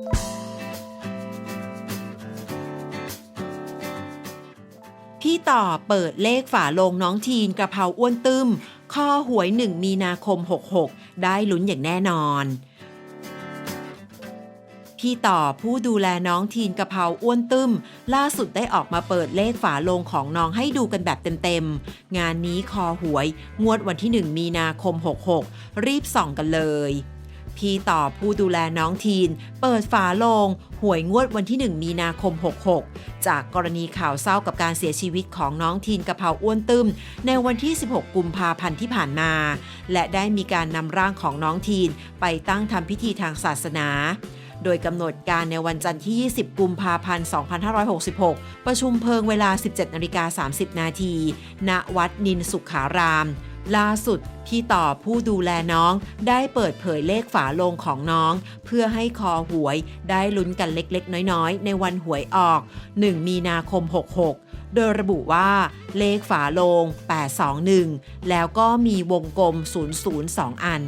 พี่ต่อเปิดเลขฝาโลงน้องทีนกระเพราอ้วนตึมข้อหวย1มีนาคม 66 ได้ลุ้นอย่างแน่นอน พี่ต่อผู้ดูแลน้องทีนกระเพราอ้วนตึมล่าสุดได้ออกมาเปิดเลขฝาโลงของน้องให้ดูกันแบบเต็มๆ งานนี้คอหวย งวดวันที่ 1 มีนาคม 66 รีบส่องกันเลย พี่ต่อผู้ดูแลน้องทีน เปิดฝาโลง หวยงวดวันที่ 1 มีนาคม 66 จากกรณีข่าวเศร้ากับการเสียชีวิตของน้องทีนกระเพราอ้วนตึมในวันที่ 16 กุมภาพันธ์ที่ผ่านมา และได้มีการนำร่างของน้องทีนไปตั้งทำพิธีทางศาสนาโดยกำหนดการในวันจันทร์ที่ 20 กุมภาพันธ์ 2566 ประชุมเพลิงเวลา 17นาฬิกา30 นาที ณ วัดนินสุขาราม ล่าสุดพี่ต่อผู้ดูแลน้องได้เปิดเผยเลขฝาโลงของน้อง เพื่อให้คอหวยได้ลุ้นกันเล็กๆ น้อยๆ ในวันหวยออก 1 มีนาคม 66โดยระบุว่าเลขฝาโลง 821 แล้วก็มีวงกลม 002 อัน